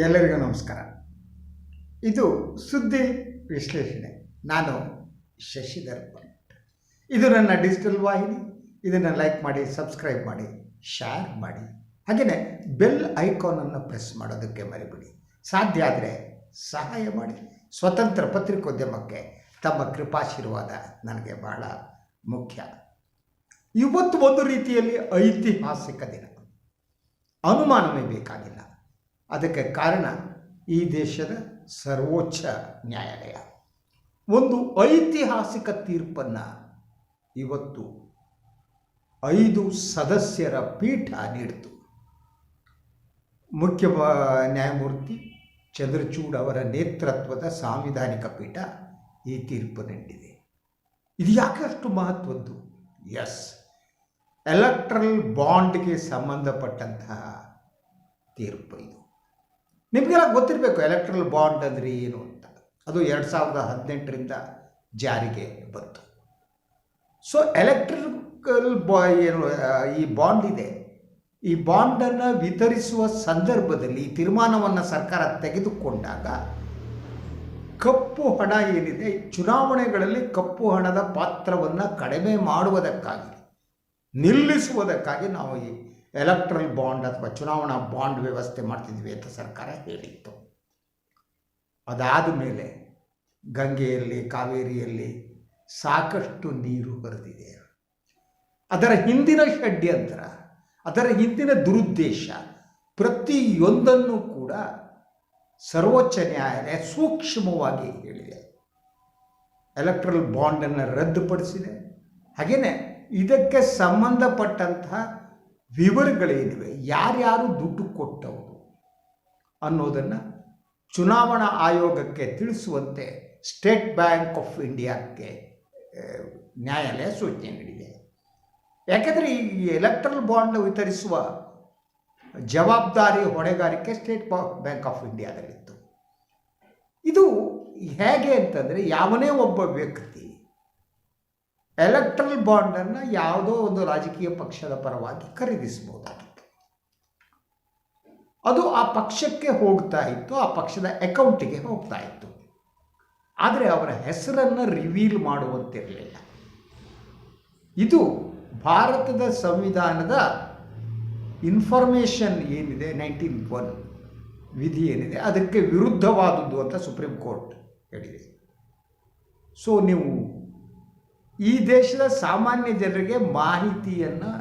ಎಲ್ಲರಿಗೂ ನಮಸ್ಕಾರ. ಇದು ಸುದ್ದಿ ವಿಶ್ಲೇಷಣೆ. ನಾನು ಶಶಿಧರ್ ಭಟ್ ಇದು ನನ್ನ ಡಿಜಿಟಲ್ ವಾಹಿನಿ. ಇದನ್ನು ಲೈಕ್ ಮಾಡಿ ಸಬ್ಸ್ಕ್ರೈಬ್ ಮಾಡಿ ಶೇರ್ ಮಾಡಿ. ಹಾಗೆಯೇ ಬೆಲ್ ಐಕಾನನ್ನು ಪ್ರೆಸ್ ಮಾಡೋದಕ್ಕೆ ಮರಿಬಿಡಿ. ಸಾಧ್ಯ ಆದರೆ ಸಹಾಯ ಮಾಡಿ. ಸ್ವತಂತ್ರ ಪತ್ರಿಕೋದ್ಯಮಕ್ಕೆ ತಮ್ಮ ಕೃಪಾಶೀರ್ವಾದ ನನಗೆ ಬಹಳ ಮುಖ್ಯ. ಇವತ್ತು ಒಂದು ರೀತಿಯಲ್ಲಿ ಐತಿಹಾಸಿಕ ದಿನ. ಅನುಮಾನವೇ ಬೇಕಾಗಿಲ್ಲ. ಅದಕ್ಕೆ ಕಾರಣ ಈ ದೇಶದ ಸರ್ವೋಚ್ಚ ನ್ಯಾಯಾಲಯ. ಒಂದು ಐತಿಹಾಸಿಕ ತೀರ್ಪನ್ನು ಇವತ್ತು ಐದು ಸದಸ್ಯರ ಪೀಠ ನೀಡಿತು. ಮುಖ್ಯ ನ್ಯಾಯಮೂರ್ತಿ ಚಂದ್ರಚೂಡ್ ಅವರ ನೇತೃತ್ವದ ಸಾಂವಿಧಾನಿಕ ಪೀಠ ಈ ತೀರ್ಪು ನೀಡಿದೆ ಇದು ಯಾಕೆ ಅಷ್ಟು ಮಹತ್ವದ್ದು? ಎಸ್, ಎಲೆಕ್ಟ್ರಲ್ ಬಾಂಡ್ಗೆ ಸಂಬಂಧಪಟ್ಟಂತಹ ತೀರ್ಪು ಇದು. ನಿಮಗೆಲ್ಲ ಗೊತ್ತಿರಬೇಕು ಎಲೆಕ್ಟ್ರಲ್ ಬಾಂಡ್ ಅಂದರೆ ಏನು ಅಂತ. ಅದು ಎರಡು ಸಾವಿರದ ಹದಿನೆಂಟರಿಂದ ಜಾರಿಗೆ ಬಂತು. ಸೊ ಎಲೆಕ್ಟ್ರಿಕಲ್ ಬಾ ಏನು ಈ ಬಾಂಡ್ ಇದೆ. ಈ ಬಾಂಡನ್ನು ವಿತರಿಸುವ ಸಂದರ್ಭದಲ್ಲಿ ಈ ತೀರ್ಮಾನವನ್ನು ಸರ್ಕಾರ ತೆಗೆದುಕೊಂಡಾಗ ಕಪ್ಪು ಹಣ ಏನಿದೆ, ಚುನಾವಣೆಗಳಲ್ಲಿ ಕಪ್ಪು ಹಣದ ಪಾತ್ರವನ್ನು ಕಡಿಮೆ ಮಾಡುವುದಕ್ಕಾಗಿ, ನಿಲ್ಲಿಸುವುದಕ್ಕಾಗಿ ನಾವು ಈ ಎಲೆಕ್ಟ್ರಲ್ ಬಾಂಡ್ ಅಥವಾ ಚುನಾವಣಾ ಬಾಂಡ್ ವ್ಯವಸ್ಥೆ ಮಾಡ್ತಿದ್ವಿ ಅಂತ ಸರ್ಕಾರ ಹೇಳಿತ್ತು. ಅದಾದ ಮೇಲೆ ಗಂಗೆಯಲ್ಲಿ, ಕಾವೇರಿಯಲ್ಲಿ ಸಾಕಷ್ಟು ನೀರು ಬರೆದಿದೆ ಅದರ ಹಿಂದಿನ ಷಡ್ಯಂತ್ರ, ಅದರ ಹಿಂದಿನ ದುರುದ್ದೇಶ ಪ್ರತಿಯೊಂದನ್ನು ಕೂಡ ಸರ್ವೋಚ್ಚ ನ್ಯಾಯಾಲಯ ಸೂಕ್ಷ್ಮವಾಗಿ ಹೇಳಿದೆ. ಎಲೆಕ್ಟ್ರಲ್ ಬಾಂಡನ್ನು ರದ್ದುಪಡಿಸಿದೆ. ಹಾಗೆಯೇ ಇದಕ್ಕೆ ಸಂಬಂಧಪಟ್ಟಂತಹ ವಿವರಗಳೇನಿವೆ? ಯಾರ್ಯಾರು ದುಡ್ಡು ಕೊಟ್ಟವರು ಅನ್ನೋದನ್ನು ಚುನಾವಣಾ ಆಯೋಗಕ್ಕೆ ತಿಳಿಸುವಂತೆ ಸ್ಟೇಟ್ ಬ್ಯಾಂಕ್ ಆಫ್ ಇಂಡಿಯಾಕ್ಕೆ ನ್ಯಾಯಾಲಯ ಸೂಚನೆ ನೀಡಿದೆ. ಯಾಕೆಂದರೆ ಈ ಎಲೆಕ್ಟ್ರಲ್ ಬಾಂಡ್ನ ವಿತರಿಸುವ ಜವಾಬ್ದಾರಿ ಹೊಣೆಗಾರಿಕೆ ಸ್ಟೇಟ್ ಬ್ಯಾಂಕ್ ಆಫ್ ಇಂಡಿಯಾದಲ್ಲಿತ್ತು. ಇದು ಹೇಗೆ ಅಂತಂದರೆ, ಯಾವನೇ ಒಬ್ಬ ವ್ಯಕ್ತಿ ಎಲೆಕ್ಟ್ರಲ್ ಬಾಂಡನ್ನು ಯಾವುದೋ ಒಂದು ರಾಜಕೀಯ ಪಕ್ಷದ ಪರವಾಗಿ ಖರೀದಿಸಬಹುದಾಗಿತ್ತು ಅದು ಆ ಪಕ್ಷಕ್ಕೆ ಹೋಗ್ತಾ ಇತ್ತು, ಆ ಪಕ್ಷದ ಅಕೌಂಟಿಗೆ ಹೋಗ್ತಾ ಇತ್ತು. ಆದರೆ ಅವರ ಹೆಸರನ್ನು ರಿವೀಲ್ ಮಾಡುವಂತಿರಲಿಲ್ಲ. ಇದು ಭಾರತದ ಸಂವಿಧಾನದ ಇನ್ಫಾರ್ಮೇಷನ್ ಏನಿದೆ ನೈನ್ಟೀನ್ ಒನ್ ವಿಧಿ ಏನಿದೆ, ಅದಕ್ಕೆ ವಿರುದ್ಧವಾದದ್ದು ಅಂತ ಸುಪ್ರೀಂ ಕೋರ್ಟ್ ಹೇಳಿದೆ. ಸೊ ನೀವು ಈ ದೇಶದ ಸಾಮಾನ್ಯ ಜನರಿಗೆ ಮಾಹಿತಿಯನ್ನು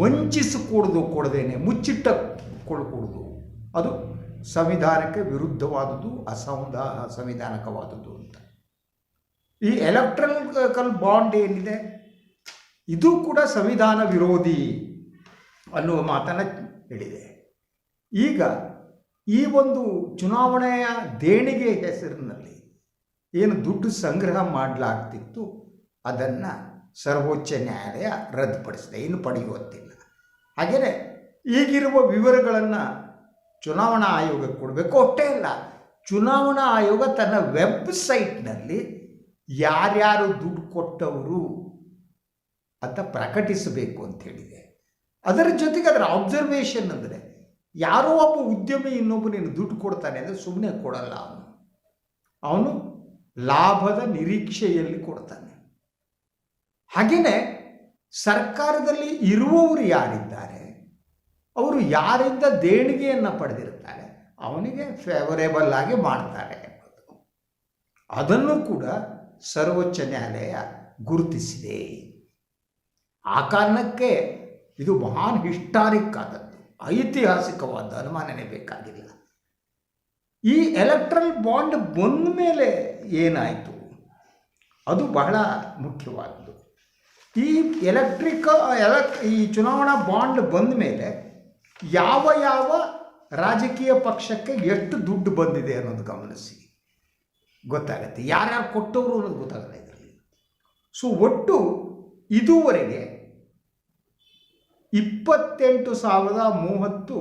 ವಂಚಿಸಿಕೊಡ್ದು ಕೊಡದೇನೆ ಮುಚ್ಚಿಟ್ಟ ಕೊಡ್ಕೊಡ್ದು ಅದು ಸಂವಿಧಾನಕ್ಕೆ ವಿರುದ್ಧವಾದುದು ಅಸಂಧ ಸಂವಿಧಾನಕವಾದದ್ದು ಅಂತ. ಈ ಎಲೆಕ್ಟ್ರಿಕಲ್ ಬಾಂಡ್ ಏನಿದೆ? ಇದು ಕೂಡ ಸಂವಿಧಾನ ವಿರೋಧಿ ಅನ್ನುವ ಮಾತನ್ನು ಹೇಳಿದೆ. ಈಗ ಈ ಒಂದು ಚುನಾವಣೆಯ ದೇಣಿಗೆ ಹೆಸರಿನಲ್ಲಿ ಏನು ದುಡ್ಡು ಸಂಗ್ರಹ ಮಾಡಲಾಗ್ತಿತ್ತು, ಅದನ್ನು ಸರ್ವೋಚ್ಚ ನ್ಯಾಯಾಲಯ ರದ್ದುಪಡಿಸಿದೆ. ಇನ್ನು ಪಡೆಯುವಂತಿಲ್ಲ. ಹಾಗೆಯೇ ಈಗಿರುವ ವಿವರಗಳನ್ನು ಚುನಾವಣಾ ಆಯೋಗಕ್ಕೆ ಕೊಡಬೇಕು. ಅಷ್ಟೇ ಅಲ್ಲ, ಚುನಾವಣಾ ಆಯೋಗ ತನ್ನ ವೆಬ್ಸೈಟ್ನಲ್ಲಿ ಯಾರ್ಯಾರು ದುಡ್ಡು ಕೊಟ್ಟವರು ಅಂತ ಪ್ರಕಟಿಸಬೇಕು ಅಂತ ಹೇಳಿದೆ. ಅದರ ಜೊತೆಗೆ ಅದರ ಅಬ್ಸರ್ವೇಷನ್ ಅಂದರೆ, ಯಾರೋ ಒಬ್ಬ ಉದ್ಯಮಿ ಇನ್ನೊಬ್ಬ ನೀನು ದುಡ್ಡು ಕೊಡ್ತಾನೆ ಅಂದರೆ ಸುಮ್ಮನೆ ಕೊಡಲ್ಲ ಅವನು. ಅವನು ಲಾಭದ ನಿರೀಕ್ಷೆಯಲ್ಲಿ ಕೊಡ್ತಾನೆ. ಹಾಗೆಯೇ ಸರ್ಕಾರದಲ್ಲಿ ಇರುವವರು ಯಾರಿದ್ದಾರೆ, ಅವರು ಯಾರಿಂದ ದೇಣಿಗೆಯನ್ನು ಪಡೆದಿರ್ತಾರೆ ಅವನಿಗೆ ಫೇವರೇಬಲ್ ಆಗಿ ಮಾಡ್ತಾರೆ ಅದನ್ನು ಕೂಡ ಸರ್ವೋಚ್ಚ ನ್ಯಾಯಾಲಯ ಗುರುತಿಸಿದೆ. ಆ ಕಾರಣಕ್ಕೆ ಇದು ಮಹಾನ್ ಹಿಸ್ಟಾರಿಕ್ ಆದದ್ದು. ಐತಿಹಾಸಿಕವಾದ ಅನುಮಾನನೇ ಬೇಕಾಗಿಲ್ಲ. ಈ ಎಲೆಕ್ಟ್ರಲ್ ಬಾಂಡ್ ಬಂದ ಮೇಲೆ ಏನಾಯಿತು? ಅದು ಬಹಳ ಮುಖ್ಯವಾದದ್ದು ಈ ಎಲೆಕ್ಟ್ರಿಕ್ ಎಲೆಕ್ ಈ ಚುನಾವಣಾ ಬಾಂಡ್ ಬಂದ ಮೇಲೆ ಯಾವ ಯಾವ ರಾಜಕೀಯ ಪಕ್ಷಕ್ಕೆ ಎಷ್ಟು ದುಡ್ಡು ಬಂದಿದೆ ಅನ್ನೋದು ಗಮನಿಸಿ. ಗೊತ್ತಾಗತ್ತೆ. ಯಾರ್ಯಾರು ಕೊಟ್ಟವರು ಅನ್ನೋದು ಗೊತ್ತಾಗಲ್ಲ ಇದರಲ್ಲಿ. ಸೊ ಒಟ್ಟು ಇದುವರೆಗೆ ಇಪ್ಪತ್ತೆಂಟು ಸಾವಿರದ ಮೂವತ್ತು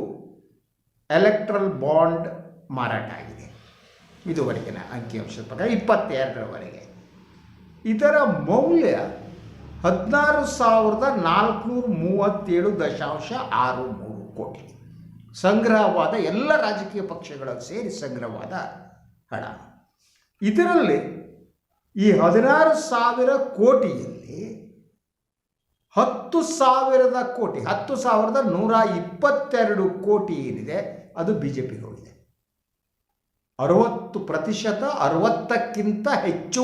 ಎಲೆಕ್ಟ್ರಲ್ ಬಾಂಡ್ ಮಾರಾಟ ಆಗಿದೆ. ಇದುವರೆಗಿನ ಅಂಕಿಅಂಶದ ಪ್ರಕಾರ ಇಪ್ಪತ್ತೆರಡರವರೆಗೆ. ಇದರ ಮೌಲ್ಯ ಹದಿನಾರು ಸಾವಿರದ ನಾಲ್ಕುನೂರ ಮೂವತ್ತೇಳು ದಶಾಂಶ ಆರು ಮೂರು ಕೋಟಿ. ಸಂಗ್ರಹವಾದ ಎಲ್ಲ ರಾಜಕೀಯ ಪಕ್ಷಗಳ ಸೇರಿ ಸಂಗ್ರಹವಾದ ಹಣ. ಇದರಲ್ಲಿ ಈ ಹದಿನಾರು ಸಾವಿರ ಕೋಟಿಯಲ್ಲಿ ಹತ್ತು ಸಾವಿರದ ಕೋಟಿ, ಹತ್ತು ಸಾವಿರದ ನೂರ ಇಪ್ಪತ್ತೆರಡು ಕೋಟಿ ಏನಿದೆ, ಅದು ಬಿ ಜೆ ಪಿಗೆ ಹೋಗಿದೆ. ಅರವತ್ತು ಪ್ರತಿಶತ ಅರವತ್ತಕ್ಕಿಂತ ಹೆಚ್ಚು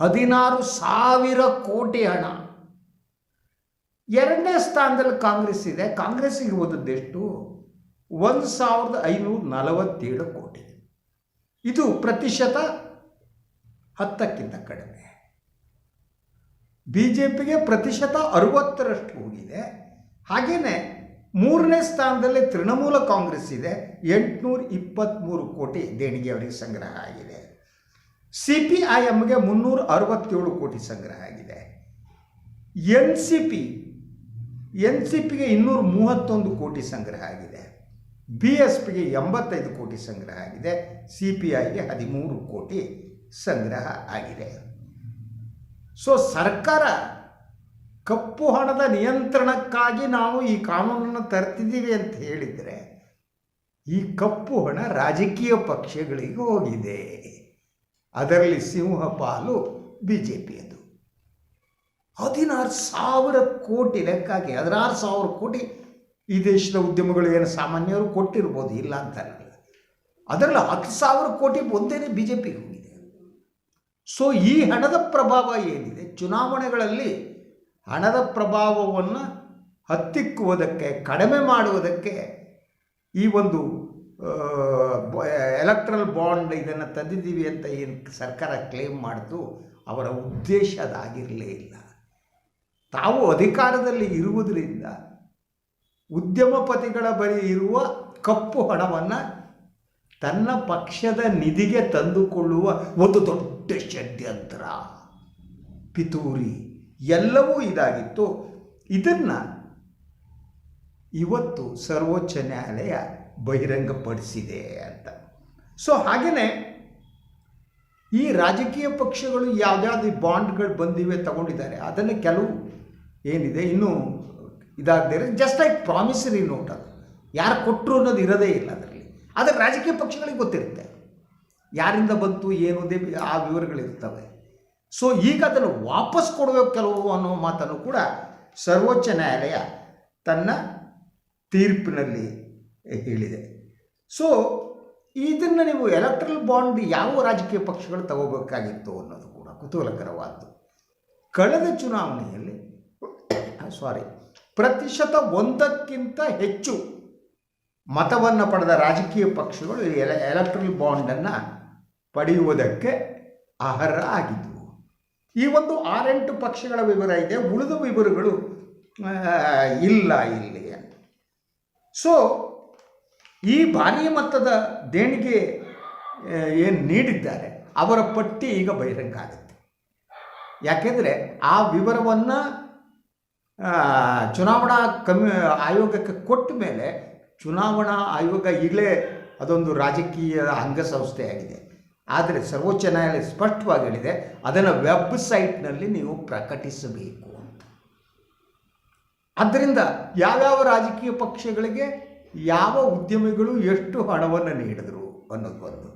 ಹದಿನಾರು ಸಾವಿರ ಕೋಟಿ ಹಣ. ಎರಡನೇ ಸ್ಥಾನದಲ್ಲಿ ಕಾಂಗ್ರೆಸ್ ಇದೆ. ಕಾಂಗ್ರೆಸ್ಸಿಗೆ ಹೋದದ್ದೆಷ್ಟು ಒಂದು ಸಾವಿರದ ಐನೂರ ನಲವತ್ತೇಳು ಕೋಟಿ. ಇದು ಪ್ರತಿಶತ ಹತ್ತಕ್ಕಿಂತ ಕಡಿಮೆ. ಬಿ ಜೆ ಪಿಗೆ ಪ್ರತಿಶತ ಅರುವತ್ತರಷ್ಟು ಹೋಗಿದೆ. ಹಾಗೆಯೇ ಮೂರನೇ ಸ್ಥಾನದಲ್ಲಿ ತೃಣಮೂಲ ಕಾಂಗ್ರೆಸ್ ಇದೆ. ಎಂಟುನೂರ ಇಪ್ಪತ್ತ್ಮೂರು ಕೋಟಿ ದೇಣಿಗೆ ಅವರಿಗೆ ಸಂಗ್ರಹ ಆಗಿದೆ. ಸಿ ಪಿ ಐ ಎಮ್ಗೆ ಮುನ್ನೂರ ಅರವತ್ತೇಳು ಕೋಟಿ ಸಂಗ್ರಹ ಆಗಿದೆ. N C P N C ಪಿಗೆ ಇನ್ನೂರ ಮೂವತ್ತೊಂದು ಕೋಟಿ ಸಂಗ್ರಹ ಆಗಿದೆ. ಬಿ ಎಸ್ ಪಿಗೆ ಎಂಬತ್ತೈದು ಕೋಟಿ ಸಂಗ್ರಹ ಆಗಿದೆ. ಸಿ ಪಿ ಐಗೆ ಹದಿಮೂರು ಕೋಟಿ ಸಂಗ್ರಹ ಆಗಿದೆ. ಸೊ ಸರ್ಕಾರ ಕಪ್ಪು ಹಣದ ನಿಯಂತ್ರಣಕ್ಕಾಗಿ ನಾವು ಈ ಕಾನೂನನ್ನು ತರ್ತಿದ್ದೀವಿ ಅಂತ ಹೇಳಿದರೆ ಈ ಕಪ್ಪು ಹಣ ರಾಜಕೀಯ ಪಕ್ಷಗಳಿಗೆ ಹೋಗಿದೆ. ಅದರಲ್ಲಿ ಸಿಂಹ ಪಾಲು ಬಿ ಜೆ ಪಿಯದು ಹದಿನಾರು ಸಾವಿರ ಕೋಟಿ ಲೆಕ್ಕಾಗಿ, ಹದಿನಾರು ಸಾವಿರ ಕೋಟಿ ಈ ದೇಶದ ಉದ್ಯಮಗಳು ಏನು ಸಾಮಾನ್ಯರು ಕೊಟ್ಟಿರ್ಬೋದು, ಇಲ್ಲ ಅಂತ ಅದರಲ್ಲಿ ಹತ್ತು ಸಾವಿರ ಕೋಟಿ ಒಂದೇನೆ ಬಿ ಜೆ ಪಿಗೆ ಹೋಗಿದೆ. ಸೊ ಈ ಹಣದ ಪ್ರಭಾವ ಏನಿದೆ? ಚುನಾವಣೆಗಳಲ್ಲಿ ಹಣದ ಪ್ರಭಾವವನ್ನು ಹತ್ತಿಕ್ಕುವುದಕ್ಕೆ, ಕಡಿಮೆ ಮಾಡುವುದಕ್ಕೆ ಈ ಒಂದು ಎಲೆಕ್ಟ್ರಲ್ ಬಾಂಡ್ ಇದನ್ನು ತಂದಿದ್ದೀವಿ ಅಂತ ಏನು ಸರ್ಕಾರ ಕ್ಲೇಮ್ ಮಾಡಿತು ಅವರ ಉದ್ದೇಶ ಅದಾಗಿರಲೇ ಇಲ್ಲ. ತಾವು ಅಧಿಕಾರದಲ್ಲಿ ಇರುವುದರಿಂದ ಉದ್ಯಮಪತಿಗಳ ಬಳಿ ಇರುವ ಕಪ್ಪು ಹಣವನ್ನು ತನ್ನ ಪಕ್ಷದ ನಿಧಿಗೆ ತಂದುಕೊಳ್ಳುವ ಒಂದು ದೊಡ್ಡ ಷಡ್ಯಂತ್ರ. ಪಿತೂರಿ. ಎಲ್ಲವೂ ಇದಾಗಿತ್ತು. ಇದನ್ನು ಇವತ್ತು ಸರ್ವೋಚ್ಚ ನ್ಯಾಯಾಲಯ ಬಹಿರಂಗಪಡಿಸಿದೆ ಅಂತ. ಸೊ ಹಾಗೆಯೇ ಈ ರಾಜಕೀಯ ಪಕ್ಷಗಳು ಯಾವುದ್ಯಾವುದು ಬಾಂಡ್ಗಳು ಬಂದಿವೆ ತಗೊಂಡಿದ್ದಾರೆ, ಅದನ್ನು ಕೆಲವು ಏನಿದೆ, ಇನ್ನೂ ಇದಾಗದೇ ಜಸ್ಟ್ ಲೈಕ್ ಪ್ರಾಮಿಸರಿ ನೋಟ್ ಅದು. ಯಾರು ಕೊಟ್ಟರು ಅನ್ನೋದು ಇರೋದೇ ಇಲ್ಲ ಅದರಲ್ಲಿ. ಆದರೆ ರಾಜಕೀಯ ಪಕ್ಷಗಳಿಗೆ ಗೊತ್ತಿರುತ್ತೆ. ಯಾರಿಂದ ಬಂತು, ಏನು ಆ ವಿವರಗಳಿರ್ತವೆ. ಸೊ ಈಗ ಅದನ್ನು ವಾಪಸ್ ಕೊಡಬೇಕು ಕೆಲವು ಅನ್ನೋ ಮಾತನ್ನು ಕೂಡ ಸರ್ವೋಚ್ಚ ನ್ಯಾಯಾಲಯ ತನ್ನ ತೀರ್ಪಿನಲ್ಲಿ ಹೇಳಿದೆ. ಸೊ ಇದನ್ನು ನೀವು ಎಲೆಕ್ಟ್ರಲ್ ಬಾಂಡ್ ಯಾವ ರಾಜಕೀಯ ಪಕ್ಷಗಳು ತಗೋಬೇಕಾಗಿತ್ತು ಅನ್ನೋದು ಕೂಡ ಕುತೂಹಲಕರವಾದ್ದು. ಕಳೆದ ಚುನಾವಣೆಯಲ್ಲಿ ಸಾರಿ ಪ್ರತಿಶತ ಒಂದಕ್ಕಿಂತ ಹೆಚ್ಚು ಮತವನ್ನು ಪಡೆದ ರಾಜಕೀಯ ಪಕ್ಷಗಳು ಎಲೆ ಎಲೆಕ್ಟ್ರಲ್ ಬಾಂಡನ್ನು ಪಡೆಯುವುದಕ್ಕೆ ಅರ್ಹ ಆಗಿದ್ದವು ಈ ಒಂದು ಆರೆಂಟು ಪಕ್ಷಗಳ ವಿವರ ಇದೆ, ಉಳಿದ ವಿವರಗಳು ಇಲ್ಲ ಇಲ್ಲಿ. ಸೊ ಈ ಭಾರೀ ಮೊತ್ತದ ದೇಣಿಗೆ ಏನು ನೀಡಿದ್ದಾರೆ, ಅವರ ಪಟ್ಟಿ ಈಗ ಬಹಿರಂಗ ಆಗುತ್ತೆ. ಯಾಕೆಂದರೆ ಆ ವಿವರವನ್ನು ಚುನಾವಣಾ ಕಮ್ಮಿ, ಆಯೋಗಕ್ಕೆ ಕೊಟ್ಟ ಮೇಲೆ, ಚುನಾವಣಾ ಆಯೋಗ ಈಗಲೇ ಅದೊಂದು ರಾಜಕೀಯ ಅಂಗಸಂಸ್ಥೆಯಾಗಿದೆ. ಆದರೆ ಸರ್ವೋಚ್ಚ ನ್ಯಾಯಾಲಯ ಸ್ಪಷ್ಟವಾಗಿ ಹೇಳಿದೆ, ಅದನ್ನು ವೆಬ್ಸೈಟ್ನಲ್ಲಿ ನೀವು ಪ್ರಕಟಿಸಬೇಕು ಅಂತ. ಆದ್ದರಿಂದ ಯಾವ್ಯಾವ ರಾಜಕೀಯ ಪಕ್ಷಗಳಿಗೆ ಯಾವ ಉದ್ಯಮಿಗಳು ಎಷ್ಟು ಹಣವನ್ನು ನೀಡಿದರು ಅನ್ನೋದು ಒಂದು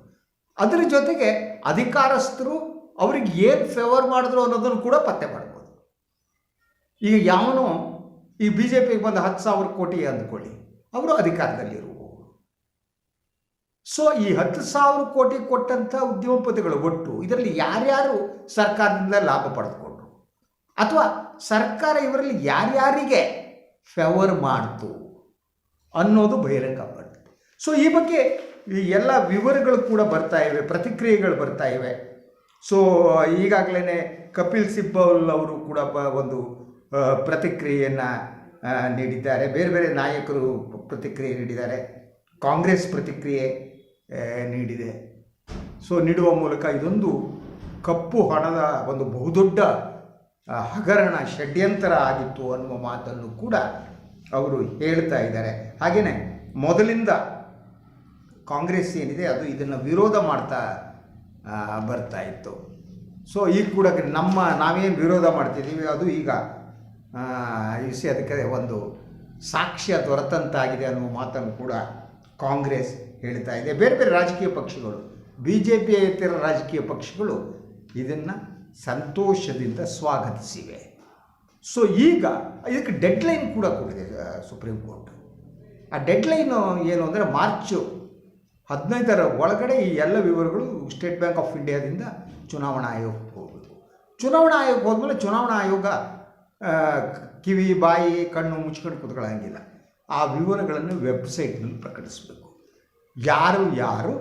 ಅದರ ಜೊತೆಗೆ ಅಧಿಕಾರಸ್ಥರು ಅವ್ರಿಗೆ ಏನು ಫೇವರ್ ಮಾಡಿದ್ರು ಅನ್ನೋದನ್ನು ಕೂಡ ಪತ್ತೆ ಮಾಡ್ಬೋದು. ಈಗ ಯಾವನು ಈ ಬಿ ಜೆ ಪಿಗೆ ಬಂದ ಹತ್ತು ಸಾವಿರ ಕೋಟಿ ಅಂದ್ಕೊಳ್ಳಿ, ಅವರು ಅಧಿಕಾರದಲ್ಲಿರುವವರು ಸೊ ಈ ಹತ್ತು ಸಾವಿರ ಕೋಟಿ ಕೊಟ್ಟಂಥ ಉದ್ಯಮಪತಿಗಳು ಒಟ್ಟು ಇದರಲ್ಲಿ ಯಾರ್ಯಾರು ಸರ್ಕಾರದಿಂದ ಲಾಭ ಪಡೆದುಕೊಂಡ್ರು? ಅಥವಾ ಸರ್ಕಾರ ಇವರಲ್ಲಿ ಯಾರ್ಯಾರಿಗೆ ಫೆವರ್ ಮಾಡ್ತು ಅನ್ನೋದು ಬಹಿರಂಗ ಮಾಡುತ್ತೆ ಸೊ ಈ ಬಗ್ಗೆ ಈ ಎಲ್ಲ ವಿವರಗಳು ಕೂಡ ಬರ್ತಾ ಇವೆ, ಪ್ರತಿಕ್ರಿಯೆಗಳು ಬರ್ತಾ ಇವೆ. ಸೊ ಈಗಾಗಲೇ ಕಪಿಲ್ ಸಿಬ್ಬಲ್ ಅವರು ಕೂಡ ಬ ಒಂದು ಪ್ರತಿಕ್ರಿಯೆಯನ್ನು ನೀಡಿದ್ದಾರೆ. ಬೇರೆ ಬೇರೆ ನಾಯಕರು ಪ್ರತಿಕ್ರಿಯೆ ನೀಡಿದ್ದಾರೆ. ಕಾಂಗ್ರೆಸ್ ಪ್ರತಿಕ್ರಿಯೆ ನೀಡಿದೆ. ಸೊ ನೀಡುವ ಮೂಲಕ ಇದೊಂದು ಕಪ್ಪು ಹಣದ ಒಂದು ಬಹುದೊಡ್ಡ ಹಗರಣ, ಷಡ್ಯಂತರ ಆಗಿತ್ತು ಅನ್ನುವ ಮಾತನ್ನು ಕೂಡ ಅವರು ಹೇಳ್ತಾ ಇದ್ದಾರೆ. ಹಾಗೆಯೇ ಮೊದಲಿಂದ ಕಾಂಗ್ರೆಸ್ ಏನಿದೆ, ಅದು ಇದನ್ನು ವಿರೋಧ ಮಾಡ್ತಾ ಬರ್ತಾ ಇತ್ತು. ಸೊ ಈಗ ಕೂಡ ನಮ್ಮ, ನಾವೇನು ವಿರೋಧ ಮಾಡ್ತಿದ್ದೀವಿ, ಅದು ಈಗ ಇಸಿ ಅದಕ್ಕೆ ಒಂದು ಸಾಕ್ಷ್ಯ ದೊರೆತಂತಾಗಿದೆ ಅನ್ನುವ ಮಾತನ್ನು ಕೂಡ ಕಾಂಗ್ರೆಸ್ ಹೇಳ್ತಾ ಇದೆ. ಬೇರೆ ಬೇರೆ ರಾಜಕೀಯ ಪಕ್ಷಗಳು ಬಿ ಜೆ ಪಿಯೇತರ ರಾಜಕೀಯ ಪಕ್ಷಗಳು ಇದನ್ನು ಸಂತೋಷದಿಂದ ಸ್ವಾಗತಿಸಿವೆ. ಸೊ ಈಗ ಇದಕ್ಕೆ ಡೆಡ್ಲೈನ್ ಕೂಡ ಕೊಟ್ಟಿದೆ ಸುಪ್ರೀಂ ಕೋರ್ಟ್ ಆ ಡೆಡ್ಲೈನು ಏನು ಅಂದರೆ ಮಾರ್ಚು ಹದಿನೈದರ ಒಳಗಡೆ ಈ ಎಲ್ಲ ವಿವರಗಳು ಸ್ಟೇಟ್ ಬ್ಯಾಂಕ್ ಆಫ್ ಇಂಡಿಯಾದಿಂದ ಚುನಾವಣಾ ಆಯೋಗಕ್ಕೆ ಹೋಗಬೇಕು. ಚುನಾವಣಾ ಆಯೋಗ ಹೋದ್ಮೇಲೆ ಚುನಾವಣಾ ಆಯೋಗ ಕಿವಿ, ಬಾಯಿ, ಕಣ್ಣು ಮುಚ್ಕೊಂಡು ಕೂತ್ಕೊಳ್ಳೋಂಗಿಲ್ಲ. ಆ ವಿವರಗಳನ್ನು ವೆಬ್ಸೈಟ್ನಲ್ಲಿ ಪ್ರಕಟಿಸಬೇಕು. ಯಾರು ಯಾರು,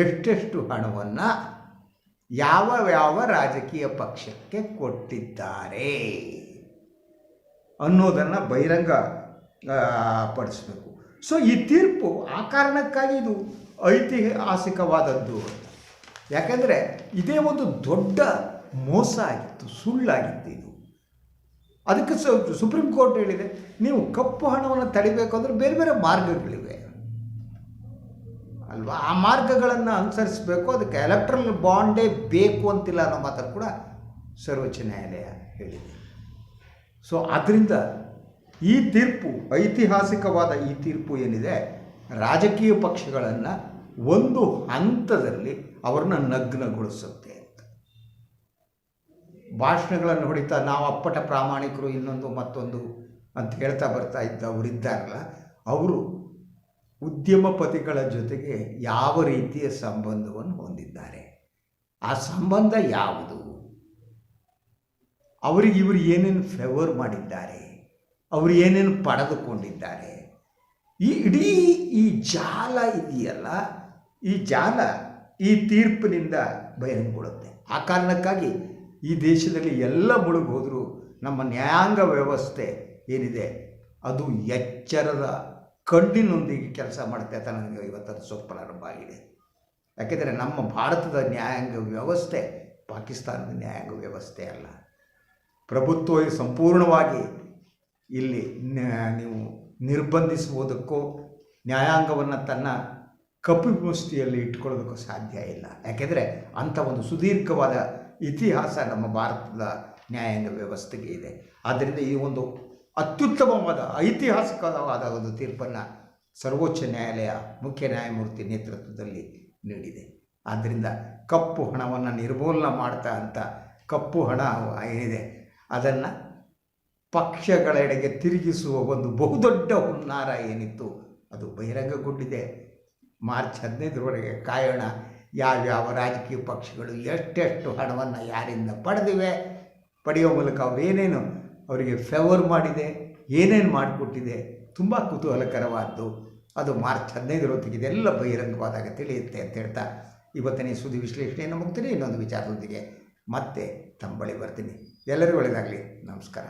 ಎಷ್ಟೆಷ್ಟು ಹಣವನ್ನು ಯಾವ ಯಾವ ರಾಜಕೀಯ ಪಕ್ಷಕ್ಕೆ ಕೊಟ್ಟಿದ್ದಾರೆ ಅನ್ನೋದನ್ನು ಬಹಿರಂಗ ಪಡಿಸಬೇಕು. ಸೊ ಈ ತೀರ್ಪು ಆ ಕಾರಣಕ್ಕಾಗಿ ಇದು ಐತಿಹಾಸಿಕವಾದದ್ದು ಯಾಕಂದರೆ ಇದೇ ಒಂದು ದೊಡ್ಡ ಮೋಸ ಆಗಿತ್ತು, ಸುಳ್ಳಾಗಿತ್ತು ಇದು. ಅದಕ್ಕೆ ಸುಪ್ರೀಂ ಕೋರ್ಟ್ ಹೇಳಿದೆ, ನೀವು ಕಪ್ಪು ಹಣವನ್ನು ತಡಿಬೇಕು ಅಂದರೆ ಬೇರೆ ಬೇರೆ ಮಾರ್ಗಗಳಿವೆ. ಅಲ್ವಾ? ಆ ಮಾರ್ಗಗಳನ್ನು ಅನುಸರಿಸಬೇಕು, ಅದಕ್ಕೆ ಎಲೆಕ್ಟ್ರಲ್ ಬಾಂಡೇ ಬೇಕು ಅಂತಿಲ್ಲ ಅನ್ನೋ ಮಾತನ್ನು ಕೂಡ ಸರ್ವೋಚ್ಚ ನ್ಯಾಯಾಲಯ ಹೇಳಿದೆ. ಸೊ ಆದ್ದರಿಂದ ಈ ತೀರ್ಪು, ಐತಿಹಾಸಿಕವಾದ ಈ ತೀರ್ಪು ಏನಿದೆ, ರಾಜಕೀಯ ಪಕ್ಷಗಳನ್ನು ಒಂದು ಹಂತದಲ್ಲಿ ಅವ್ರನ್ನ ನಗ್ನಗೊಳಿಸುತ್ತೆ ಅಂತ. ಭಾಷಣಗಳನ್ನು ಹೊಡಿತಾ, ನಾವು ಅಪ್ಪಟ ಪ್ರಾಮಾಣಿಕರು ಇನ್ನೊಂದು ಮತ್ತೊಂದು ಅಂತ ಹೇಳ್ತಾ ಬರ್ತಾ ಇದ್ದವರಿದ್ದಾರಲ್ಲ, ಅವರು ಉದ್ಯಮಪತಿಗಳ ಜೊತೆಗೆ ಯಾವ ರೀತಿಯ ಸಂಬಂಧವನ್ನು ಹೊಂದಿದ್ದಾರೆ? ಆ ಸಂಬಂಧ ಯಾವುದು? ಅವರಿಗೆ ಇವರು ಏನೇನು ಫೇವರ್ ಮಾಡಿದ್ದಾರೆ? ಅವರು ಏನೇನು ಪಡೆದುಕೊಂಡಿದ್ದಾರೆ? ಈ ಇಡೀ ಈ ಜಾಲ ಇದೆಯಲ್ಲ, ಈ ಜಾಲ ಈ ತೀರ್ಪಿನಿಂದ ಬಹಿರಂಗಗೊಳ್ಳುತ್ತೆ. ಆ ಕಾರಣಕ್ಕಾಗಿ ಈ ದೇಶದಲ್ಲಿ ಎಲ್ಲ ಮುಳುಗೋದ್ರೂ ನಮ್ಮ ನ್ಯಾಯಾಂಗ ವ್ಯವಸ್ಥೆ ಏನಿದೆ, ಅದು ಎಚ್ಚರದ ಕಣ್ಣಿನೊಂದಿಗೆ ಕೆಲಸ ಮಾಡುತ್ತೆ ಅಂತ ನನಗೆ ಇವತ್ತದು ಸ್ವಲ್ಪ ಪ್ರಾರಂಭ ಆಗಿದೆ. ಯಾಕೆಂದರೆ ನಮ್ಮ ಭಾರತದ ನ್ಯಾಯಾಂಗ ವ್ಯವಸ್ಥೆ ಪಾಕಿಸ್ತಾನದ ನ್ಯಾಯಾಂಗ ವ್ಯವಸ್ಥೆ ಅಲ್ಲ. ಪ್ರಭುತ್ವ ಸಂಪೂರ್ಣವಾಗಿ ಇಲ್ಲಿ ನೀವು ನಿರ್ಬಂಧಿಸುವುದಕ್ಕೋ, ನ್ಯಾಯಾಂಗವನ್ನು ತನ್ನ ಕಪಿಮುಷ್ಟಿಯಲ್ಲಿ ಇಟ್ಕೊಳ್ಳೋದಕ್ಕೂ ಸಾಧ್ಯ ಇಲ್ಲ. ಯಾಕೆಂದರೆ ಅಂಥ ಒಂದು ಸುದೀರ್ಘವಾದ ಇತಿಹಾಸ ನಮ್ಮ ಭಾರತದ ನ್ಯಾಯಾಂಗ ವ್ಯವಸ್ಥೆಗೆ ಇದೆ. ಆದ್ದರಿಂದ ಈ ಒಂದು ಅತ್ಯುತ್ತಮವಾದ ಐತಿಹಾಸಿಕವಾದ ಒಂದು ತೀರ್ಪನ್ನು ಸರ್ವೋಚ್ಚ ನ್ಯಾಯಾಲಯ ಮುಖ್ಯ ನ್ಯಾಯಮೂರ್ತಿ ನೇತೃತ್ವದಲ್ಲಿ ನೀಡಿದೆ. ಆದ್ದರಿಂದ ಕಪ್ಪು ಹಣವನ್ನು ನಿರ್ಮೂಲನೆ ಮಾಡ್ತಾ ಅಂತ ಕಪ್ಪು ಹಣ ಏನಿದೆ, ಅದನ್ನು ಪಕ್ಷಗಳೆಡೆಗೆ ತಿರುಗಿಸುವ ಒಂದು ಬಹುದೊಡ್ಡ ಹುನ್ನಾರ ಏನಿತ್ತು, ಅದು ಬಹಿರಂಗಗೊಂಡಿದೆ. ಮಾರ್ಚ್ ಹದಿನೈದರವರೆಗೆ ಕಾಯೋಣ, ಯಾವ್ಯಾವ ರಾಜಕೀಯ ಪಕ್ಷಗಳು ಎಷ್ಟೆಷ್ಟು ಹಣವನ್ನು ಯಾರಿಂದ ಪಡೆದಿವೆ, ಪಡೆಯುವ ಮೂಲಕ ಅವರೇನೇನು ಅವರಿಗೆ ಫೇವರ್ ಮಾಡಿದೆ, ಏನೇನು ಮಾಡಿಕೊಟ್ಟಿದೆ, ತುಂಬ ಕುತೂಹಲಕರವಾದ್ದು. ಅದು ಮಾರ್ಚ್ ಹದಿನೈದರೊತ್ತಿಗೆ ಇದೆಲ್ಲ ಬಹಿರಂಗವಾದಾಗ ತಿಳಿಯುತ್ತೆ ಅಂತ ಹೇಳ್ತಾ ಇವತ್ತನೇ ಸುದ್ದಿ ವಿಶ್ಲೇಷಣೆಯನ್ನು ಮುಗ್ತೀನಿ ಇನ್ನೊಂದು ವಿಚಾರದೊಂದಿಗೆ ಮತ್ತೆ ತಮ್ಮ ಬರ್ತೀನಿ. ಎಲ್ಲರಿಗೂ ಒಳ್ಳೆಯದಾಗಲಿ. ನಮಸ್ಕಾರ.